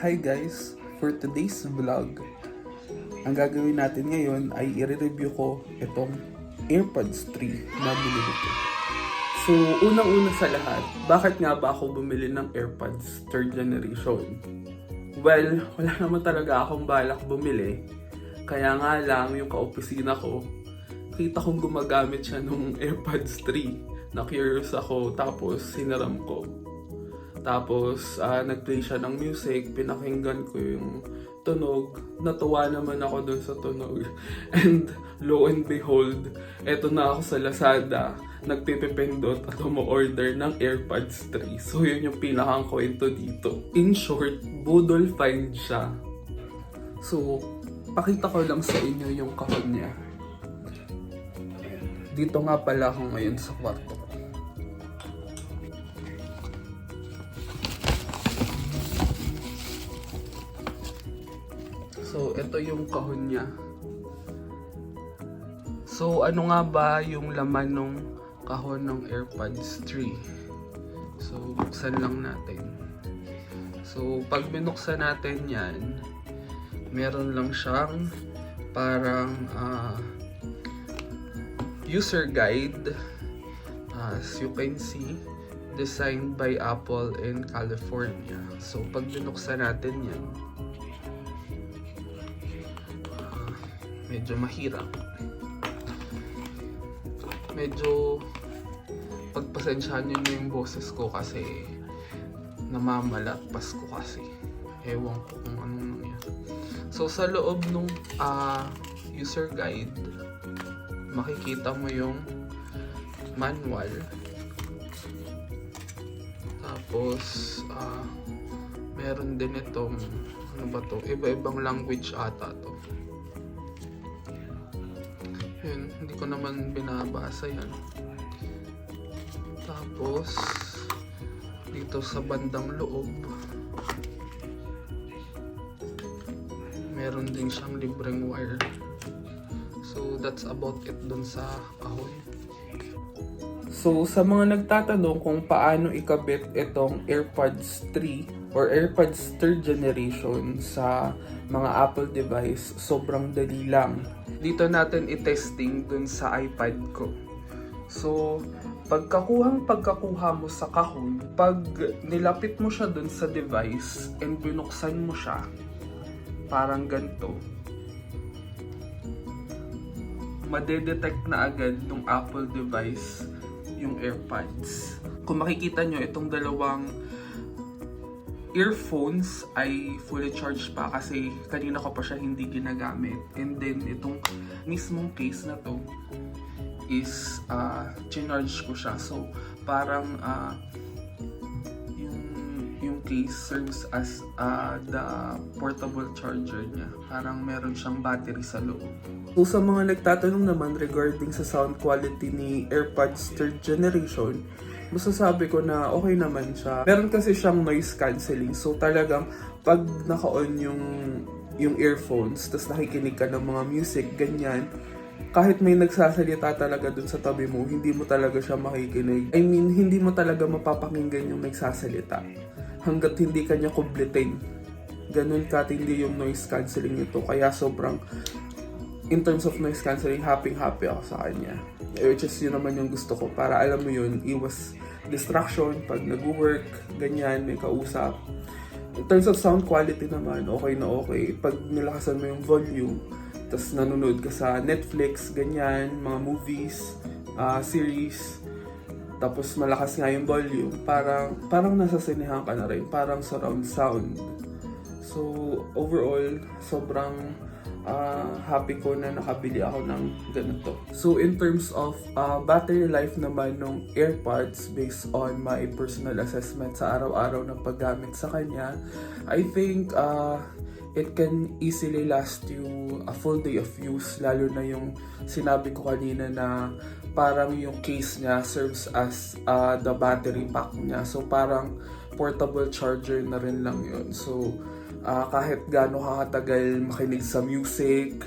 Hi guys! For today's vlog, ang gagawin natin ngayon ay i-review ko itong AirPods 3 na binili ko. So, unang-una sa lahat, bakit nga ba ako bumili ng AirPods 3rd generation? Well, wala naman talaga akong balak bumili. Kaya nga lang, yung kaopisina ko, kita kong gumagamit siya nung AirPods 3. Na-curious ako, tapos sinaram ko. Tapos, ah, nag-play siya ng music, pinakinggan ko yung tunog. Natuwa naman ako dun sa tunog. And lo and behold, eto na ako sa Lazada, nagpipipindot at umu-order ng AirPods 3. So, yun yung pinakang kwento dito. In short, budol find siya. So, pakita ko lang sa inyo yung kahon niya. Dito nga pala ako ngayon sa kwarto So, ito yung kahon niya. So, ano nga ba yung laman ng kahon ng AirPods 3? So, buksan lang natin. So, pag binuksan natin yan, meron lang siyang parang ah, user guide. As you can see, designed by Apple in California. So, pag binuksan natin yan, medyo mahirap. Medyo pagpasensyahan nyo na yung boses ko kasi namamalakpas ko kasi. Ewan ko kung anong nangyari. So, sa loob nung ah, user guide, makikita mo yung manual. Tapos, ah, meron din itong, ano ba to? Iba-ibang language ata to. Yun, hindi ko naman binabasa yan. Tapos, dito sa bandang loob, meron din siyang libreng wire. So, that's about it dun sa kahon. So, sa mga nagtatanong kung paano ikabit itong AirPods 3 or AirPods 3rd generation sa mga Apple device, sobrang dali lang. Dito natin i-testing dun sa iPad ko. So, pagkakuhang pagkakuha mo sa kahon, pag nilapit mo siya dun sa device and binuksan mo siya, parang ganito, madedetect na agad ng Apple device yung AirPods. Kung makikita nyo, itong dalawang earphones ay fully charged pa kasi kanina ko pa siya hindi ginagamit. And then, itong mismong case na to is uh, charge ko siya. So, parang uh, case serves as uh, the portable charger niya. Parang meron siyang battery sa loob. So sa mga nagtatanong naman regarding sa sound quality ni AirPods 3rd generation, masasabi ko na okay naman siya. Meron kasi siyang noise cancelling. So talagang pag naka-on yung yung earphones, tapos nakikinig ka ng mga music, ganyan, kahit may nagsasalita talaga dun sa tabi mo, hindi mo talaga siya makikinig. I mean, hindi mo talaga mapapakinggan yung nagsasalita. Hanggat hindi kanya kublitin. Ganun katindi yung noise cancelling nito. Kaya sobrang in terms of noise cancelling, happy-happy ako sa kanya. Which is yun naman yung gusto ko. Para alam mo yun, iwas distraction pag nag-work, ganyan, may kausap. In terms of sound quality naman, okay na okay. Pag nilakasan mo yung volume, tapos nanonood ka sa Netflix, ganyan, mga movies, ah, series, tapos malakas nga yung volume, parang, parang nasa sinehan ka na rin, parang surround sound. So, overall, sobrang ah, happy ko na nakabili ako ng ganito. So, in terms of ah, battery life naman ng AirPods based on my personal assessment sa araw-araw ng paggamit sa kanya, I think ah, it can easily last you a full day of use, lalo na yung sinabi ko kanina na parang yung case niya serves as ah, the battery pack niya. So, parang portable charger na rin lang yun. So, ah, kahit gaano ka katagal makinig sa music,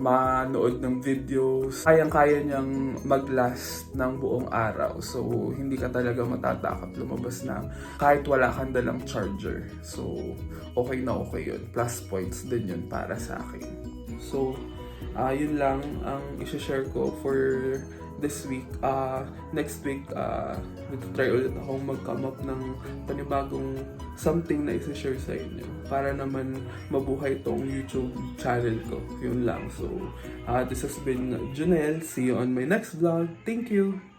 manood ng videos. Kayang-kaya niyang mag-last ng buong araw. So, hindi ka talaga matatakot lumabas na kahit wala kang dalang charger. So, okay na okay yun. Plus points din yun para sa akin. So, ah yun lang ang isi-share ko for this week. ah next week, uh, nagtry ulit akong mag-come up ng panibagong something na isi-share sa inyo para naman mabuhay tong YouTube channel ko. Yun lang. So, ah this has been Junel. See you on my next vlog. Thank you!